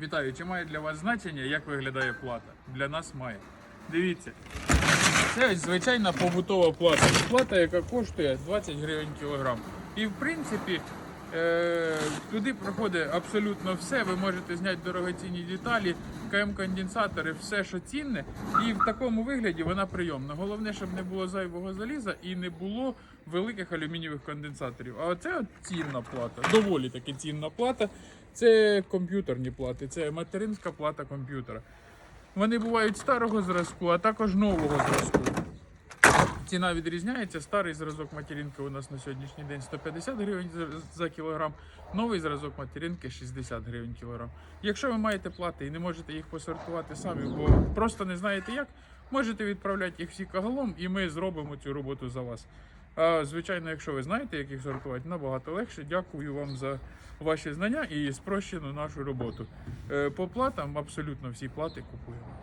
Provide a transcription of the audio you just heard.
Вітаю, чи має для вас значення, як виглядає плата? Для нас має. Дивіться. Це ось звичайна побутова плата. Плата, яка коштує 20 гривень кілограм. І в принципі туди проходить абсолютно все. Ви можете зняти дорогоцінні деталі, КМ-конденсатори, все, що цінне. І в такому вигляді вона прийомна. Головне, щоб не було зайвого заліза і не було великих алюмінієвих конденсаторів. А от цінна плата, доволі таки цінна плата. Це комп'ютерні плати, це материнська плата комп'ютера. Вони бувають старого зразку, а також нового зразку. Ціна відрізняється. Старий зразок материнки у нас на сьогоднішній день 150 гривень за- за кілограм, новий зразок материнки 60 гривень кілограм. Якщо ви маєте плати і не можете їх посортувати самі, бо просто не знаєте як, можете відправляти їх всі кагалом, і ми зробимо цю роботу за вас. А звичайно, якщо ви знаєте, як їх сортувати, набагато легше. Дякую вам за ваші знання і спрощену нашу роботу. Е, По платам абсолютно всі плати купуємо.